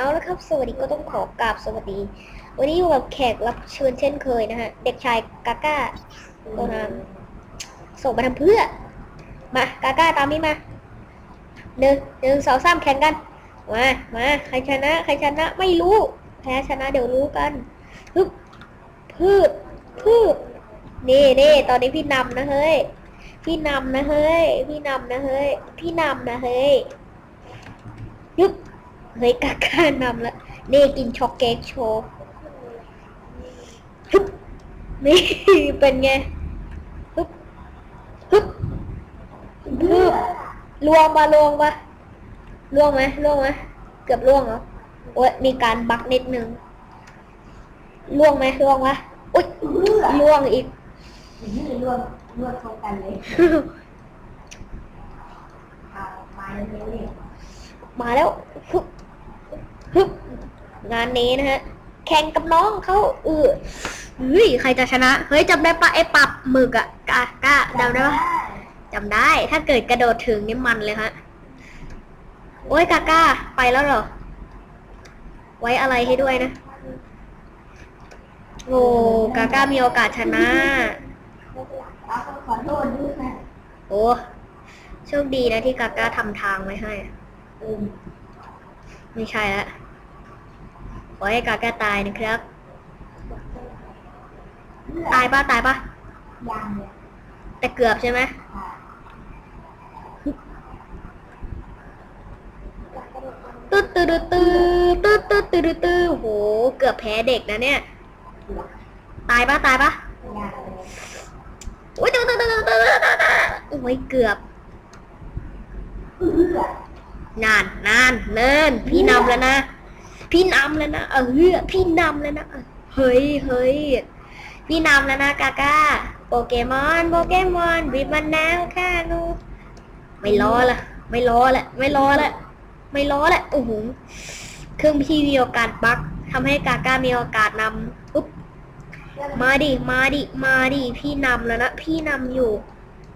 เอาละครับ สวัสดีก็ต้องขอกราบสวัสดี วันนี้อยู่กับแขกรับเชิญเช่นเคยนะฮะ เด็กชายกาก้าตัวนำส่งมาทำเพื่อ มากาก้าตามนี้มาหนึ่งหนึ่งสองสามแข่งกัน มามาใครชนะ ใครชนะไม่รู้ แพ้ชนะเดี๋ยวรู้กันฮึบพืบพืบนี่นี่ตอนนี้พี่นำนะเฮ้ยพี่นำนะเฮ้ย พี่นำนะเฮ้ย พี่นำนะเฮ้ยยึบ เฮ้ยกาก้านำละนี่กินช็อกเค้กโชว์ฮึบนี่เป็นไงฮึบฮึบฮึบลวงมาลวงมาลวงไหมลวงไหมเกือบล่วงเหรอโอ้ยมีการบักนิดนึงล่วงไหมล่วงวะอุ้ยล่วงอีกนี่รวมรวมตรงกันเลยเอามาเร็วๆเลยมาแล้ว ฮึบงานนี้นะฮะ แข่งกับน้องเขาเออเฮ้ยใครจะชนะ เฮ้ยจำได้ปะไอ้ปับหมึกอะกากล้าจำได้ปะจำได้ ถ้าเกิดกระโดดถึงนี่มันเลยฮะ โอ้ยกาก้าไปแล้วเหรอ ไว้อะไรให้ด้วยนะ โอ้กาก้ามีโอกาสชนะ ขอโทษด้วยนะโอ้โชคดีนะที่กาก้าทำทางไว้ให้เออ ไม่ใช่แล้วขอให้กาแก้ตายนะครับ ตายปะตายปะแต่เกือบใช่ไหมตึ๊ดตึ๊ดตึ๊ดตึ๊ดตึ๊ดตึ๊ดตึ๊ดโห เกือบแพ้เด็กนะเนี่ย ตายปะตายปะโอ้ยตึ๊ดตึ๊ดตึ๊ดตึ๊ดโอ้ยเกือบ นานนานเนินพี่นำแล้วนะ พี่นำแล้วนะเออพี่นำแล้วนะเออเฮ้ยเฮ้ยพี่นำแล้วนะกาก้าโปเกมอนโปเกมอนบีบมันนาวค่ะหนูไม่รอละไม่รอละไม่รอละไม่รอละโอ้โหเครื่องพี่มีโอกาสบักทำให้กาก้ามีโอกาสนำอุ๊บมาดิมาดิมาดิพี่นำแล้วนะพี่นำอยู่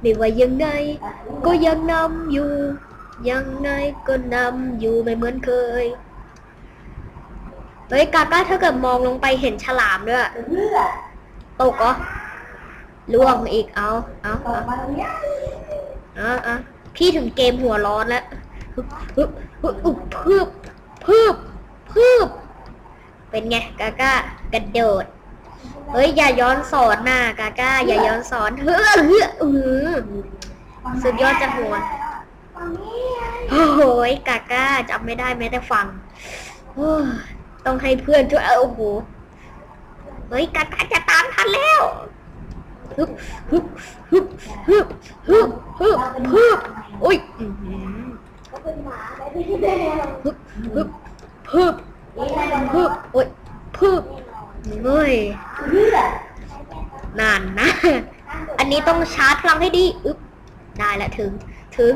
ไม่ว่ายังไงก็ยังนำอยู่ ยังไงก็นำอยู่ไม่เหมือนเคย เฮ้ยกาก้าถ้าเกิดมองลงไปเห็นฉลามด้วยเอื้อตกเหรอล่วงอีกเอาเอาตกเอามาเนี้ยเอาเอาพี่ถึงเกมหัวร้อนแล้วฮึบฮึบฮึบอึบพึบพึบพึบเป็นไงกาก้ากระโดด เฮ้ยอย่าย้อนสอนนะกาก้าอย่าย้อนสอนเฮ้อเฮ้ออือสุดยอดจังหัวฝั่งนี้ โอ้โหยกาก้าจำไม่ได้แม้แต่ฟังโอ้ต้องให้เพื่อนช่วยเอาโอ้โหเฮ้ยกาก้าจะตามทันแล้วฮึบฮึบฮึบฮึบฮึบฮึบฮึบอุ้ยอื้อหือก็เป็นหมาได้ที่เดียฮึบฮึบฮึบฮึบโอ้ยฮึบเฮ้ยนานนะ อันนี้ต้องชาร์จพลังให้ดีอึ๊บได้ล้วถึง ถึง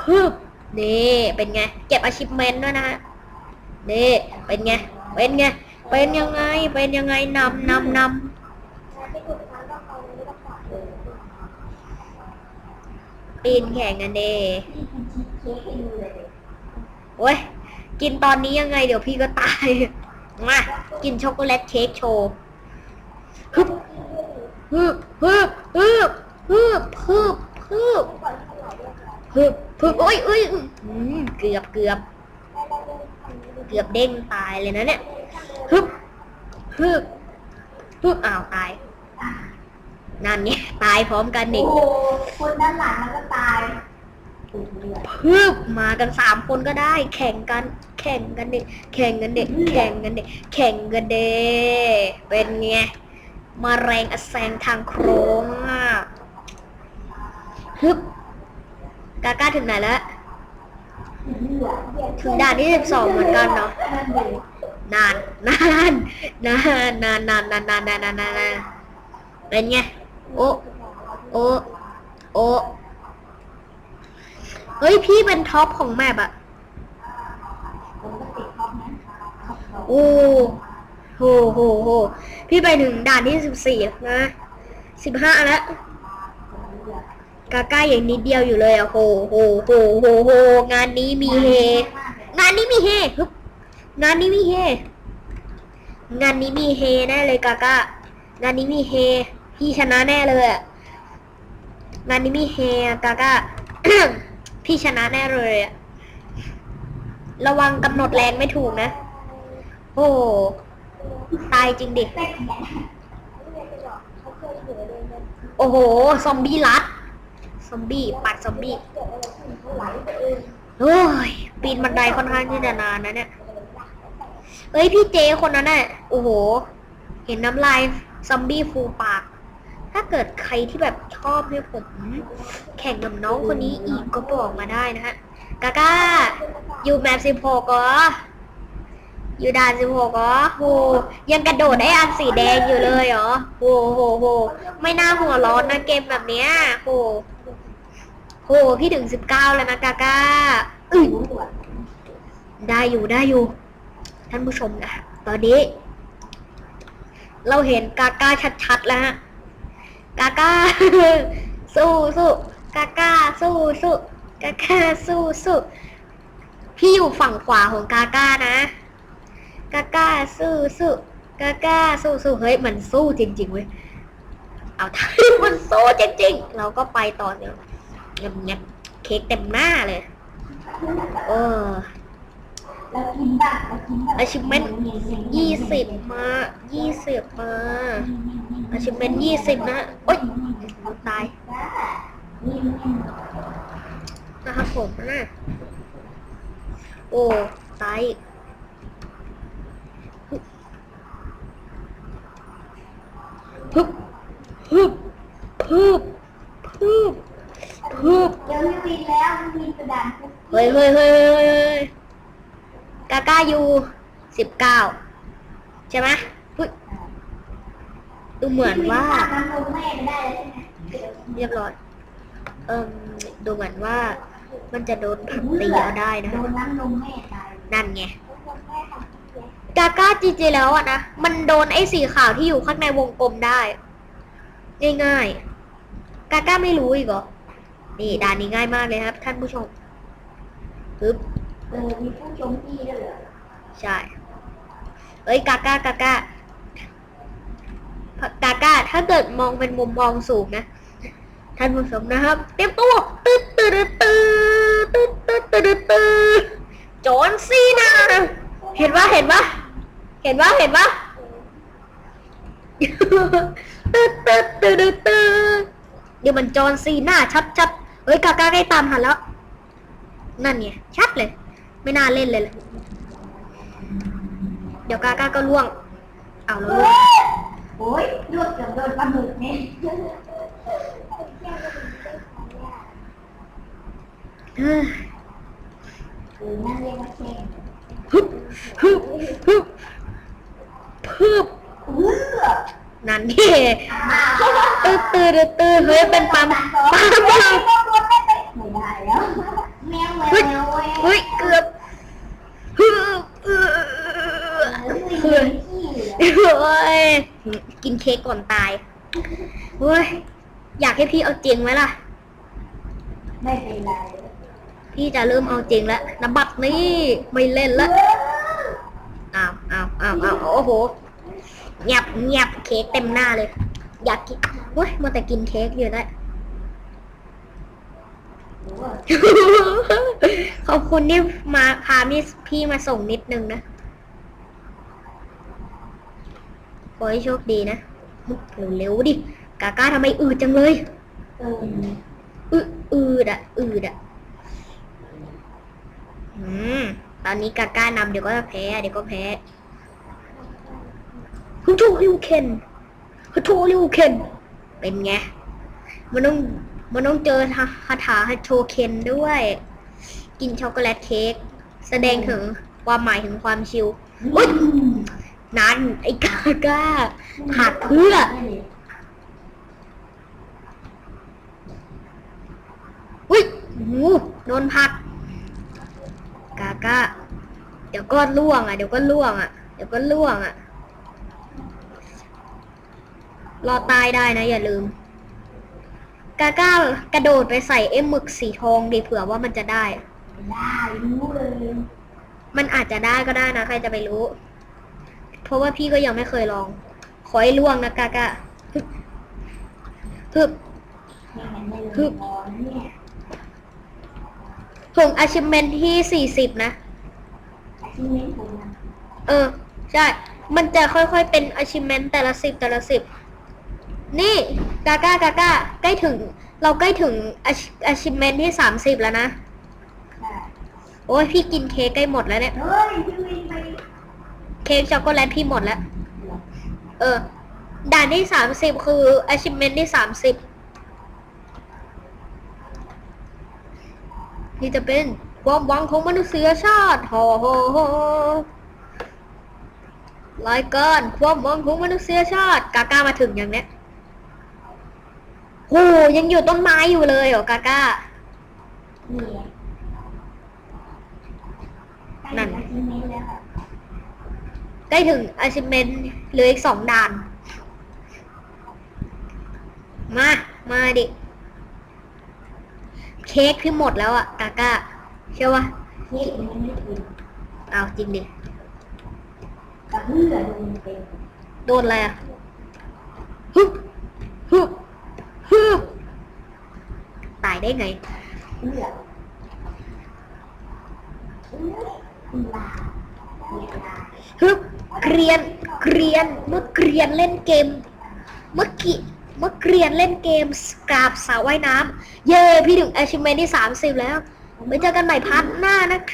พึบ นี่เป็นไง เก็บอาชิพเมนด้วยนะฮะนี่เป็นไง เป็นไง เป็นยังไง เป็นยังไงนำนำนำปีนแข่งกันเด้โอ้ย กินตอนนี้ยังไงเดี๋ยวพี่ก็ตาย มา กินช็อกโกแลตเค้กโชว์ฮึบฮึบฮึบฮึบฮึบฮึบฮึบ ฮึบฮึบโอ้ยโอ้ยอืมเกือบเกือบเกือบเด้งตายเลยนะเนี่ยฮึบฮึบฮึบอ้าวตาย นั่นไงตายพร้อมกันนี่โอ้โหคนด้านหลังมันก็ตายถูกเลือดพึบมากันสามคนก็ได้ แข่งกัน แข่งกันเด็กแข่งกันเด็กแข่งกันเด็กแข่งกันเด็กเป็นไงมาแรงอแสงทางโค้งอะฮึบ กาก้าถึงไหนแล้ว ถึงด่านที่สิบสองเหมือนกันเนาะนานนานนานนานนานนานนานนานนานเป็นไง โอ้โอ้โอ้เฮ้ย พี่เป็นท็อปของแมปอะผมก็ติดท็อปะโอ้โหโหโหพี่ไปถึงด่านที่สิบสี่นะสิบห้าแล้ว กาก้าอย่างนิดเดียวอยู่เลยอะโหโหโหโหโหงานนี้มีเฮ งานนี้มีเฮฮึบงานนี้มีเฮ งานนี้มีเฮแน่เลยกากางานนี้มีเฮ พี่ชนะแน่เลยอะงานนี้มีเฮอะกากาพี่ชนะแน่เลยอะระวังกำหนดแรงไม่ถูกนะ โอ้ตายจริงดิ โอ้โห ซอมบี้รัด ซอมบี้ปัดซอมบี้เองโอ้ยปีนบันไดค่อนข้างที่จะนานนะเนี่ยเอ้ยพี่เจคนนั้นน่ะโอ้โห เห็นน้ำลายซอมบี้ฟูปาก ถ้าเกิดใครที่แบบชอบให้ผม แข่งกับน้องคนนี้อีกก็บอกมาได้นะฮะกาก้า อยู่แมปสิบหกเหรออยู่ด่านสิบหกเหรอโห ยังกระโดดได้อันสีแดงอยู่เลยเหรอโหโหโหไม่น่าหัวร้อนนะเกมแบบเนี้ยโห โหพี่ถึงสิบเก้าแล้วนะกาก้าอึ้ยได้อยู่ได้อยู่ ท่านผู้ชมนะตอนนี้ เราเห็นกาก้าชัดๆแล้วฮะกาก้าสู้สู้กาก้าสู้สู้กาก้าสู้สู้พี่อยู่ฝั่งขวาของกาก้านะกาก้าสู้สู้กาก้าสู้สู้เฮ้ยมันสู้จริงๆเว้ยเอาถ้ามันสู้จริงๆ เราก็ไปต่อเนี่ยเงียบเค้กเต็มหน้าเลยเออแล้วกินบ้างแล้วกินบ้าง achievement ยี่สิบมายี่สิบมา achievement ยี่สิบนะโอ๊ยตายนะครับผมนะโอ้ตายอีกฮึบฮึบฮึบฮึบ ฮึบเดี๋ยวพี่วินแล้วพี่วินกระดานคุกเฮ้ยเฮ้ยเฮ้ยเฮ้ยเฮ้ยกาก้าอยู่สิบเก้าใช่ไหมเฮ้ยดูเหมือนว่าน้ำนมแม่ไม่ได้แล้วใช่ไหมเรียบร้อย เอิ่มดูเหมือนว่า มันจะโดนผลักตีเอาได้นะโดนน้ำนมแม่ตายนั่นไงกาก้าจริงๆแล้วอะนะ มันโดนไอ้สีขาวที่อยู่ข้างในวงกลมได้ ง่ายๆ กาก้าไม่รู้อีกเหรอ นี่ด่านนี้ง่ายมากเลยครับ ท่านผู้ชมปึ๊บมีผู้ชมที่ด้วยเหรอใช่เอ้ยกาก้ากาก้ากาก้าถ้าเกิดมองเป็นมุมมองสูงนะ ท่านผู้ชมนะครับ เตรียมตัวตึ๊ดตึ๊ดตึ๊ดตึ๊ดตึ๊ดตึ๊ดตึ๊ดจอนซีนาเห็นปะเห็นปะเห็นปะเห็นปะตึ๊ดตึ๊ดตึ๊ดตึ๊ดเดี๋ยวมันจอนซีหน้าชัดชัด เฮ้ยกาก้าใกล้ตามหันแล้ว นั่นไงชัดเลย ไม่น่าเล่นเลยแหละเดี๋ยวกาก้าก็ล่วง เอาแล้วล่วงโอ้ยลวกเกือบโดนปลาหมึกเนี่ยเฮ้ยเออนั่นเรียกว่าแข่งฮึบฮึบฮึบฮึบเออนั่นนี่ตื้อตื้อตื้อตื้อเฮ้ยเป็นปั๊มปั๊ม ไม่ได้แล้วแมวแมวเฮ้ยแมวเฮ้ยเกือบฮึบเออเฮ้ยเฮ้ยกินเค้กก่อนตายเฮ้ยอยากให้พี่เอาจริงไหมล่ะ ไม่เป็นไรพี่จะเริ่มเอาจริงแล้วนบัตรนี่ไม่เล่นละอ้าวอ้าวอ้าวอ้าวโอ้โหเงียบเงียบเค้กเต็มหน้าเลย อยากกินเว้ยมาแต่กินเค้กอยู่แล้ว ขอบคุณที่มาพามิสพี่มาส่งนิดนึงนะขอให้โชคดีนะเร็วๆดิ กาก้าทำไมอืดจังเลยเอออืดอืดอะ อืดอะอืมตอนนี้กาก้านำเดี๋ยวก็แพ้ เดี๋ยวก็แพ้ฮึโทริวเคนฮึโทริวเคนเป็นไง มันต้อง มันต้องเจอคาถาฮัโชเคนด้วย กินช็อกโกแลตเค้กแสดงถึงความหมายถึงความชิลอุ๊ยนั่นไอ้กาก้าหักเพื่อ อุ้ยโอ้โดนพัก กาก้า เดี๋ยวก็ล่วงอะ เดี๋ยวก็ล่วงอะ เดี๋ยวก็ล่วงอะ รอตายได้นะอย่าลืม กาก้ากระโดดไปใส่เอ็มหมึกสีทองดิเผื่อว่ามันจะได้ ได้รู้เลยมันอาจจะได้ก็ได้นะ ใครจะไปรู้ เพราะว่าพี่ก็ยังไม่เคยลอง ขอให้ล่วงนะกากะฮึบฮึบไม่งั้นไม่ฮึรู้บพอเนี่ยถึง achievement ที่สี่สิบนะ อาชีพนี้ผมนะ เออ ใช่ มันจะค่อยๆเป็น achievement แต่ละสิบแต่ละสิบ นี่กาก้ากาก้าใกล้ถึง เราใกล้ถึง ach- achievement ที่สามสิบแล้วนะ โอ้ยพี่กินเค้กใกล้หมดแล้วเนี่ย เฮ้ยพี่วินไปเค้กช็อกโกแลตพี่หมดแล้ว เออ ด่านที่สามสิบคือ achievement ที่สามสิบนี่จะเป็นความหวังของมนุษยชาติโฮโฮโฮรายการความหวังของมนุษยชาติ กาก้ามาถึงอย่างเนี้ย โหยังอยู่ต้นไม้อยู่เลยเหรอกาก้า นี่ใกล้นั่ถึนงอาชีพนี้แล้วค่ะใกล้ถึง achievement เหลืออีกสองด่าน มา มาดิ เค้กพี่หมดแล้วอะกาก้าเชื่อวะเค้กมันไม่ถึงเอาจริงดิกระเพื่อดูมันเป็นโดนอะไรอะฮึบฮึบฮึบตาย ได้ไงเพื่อเอ้ยเรียนลาฮึบเกรียนเกรียนเมื่อเกรียนเล่นเกม เมื่อกี้เมื่อเกรียนเล่นเกมกราบสาวว่ายน้ำเย้พี่ถึง achievement ที่ 30 แล้วไว้เจอกันใหม่พาร์ทหน้านะคะ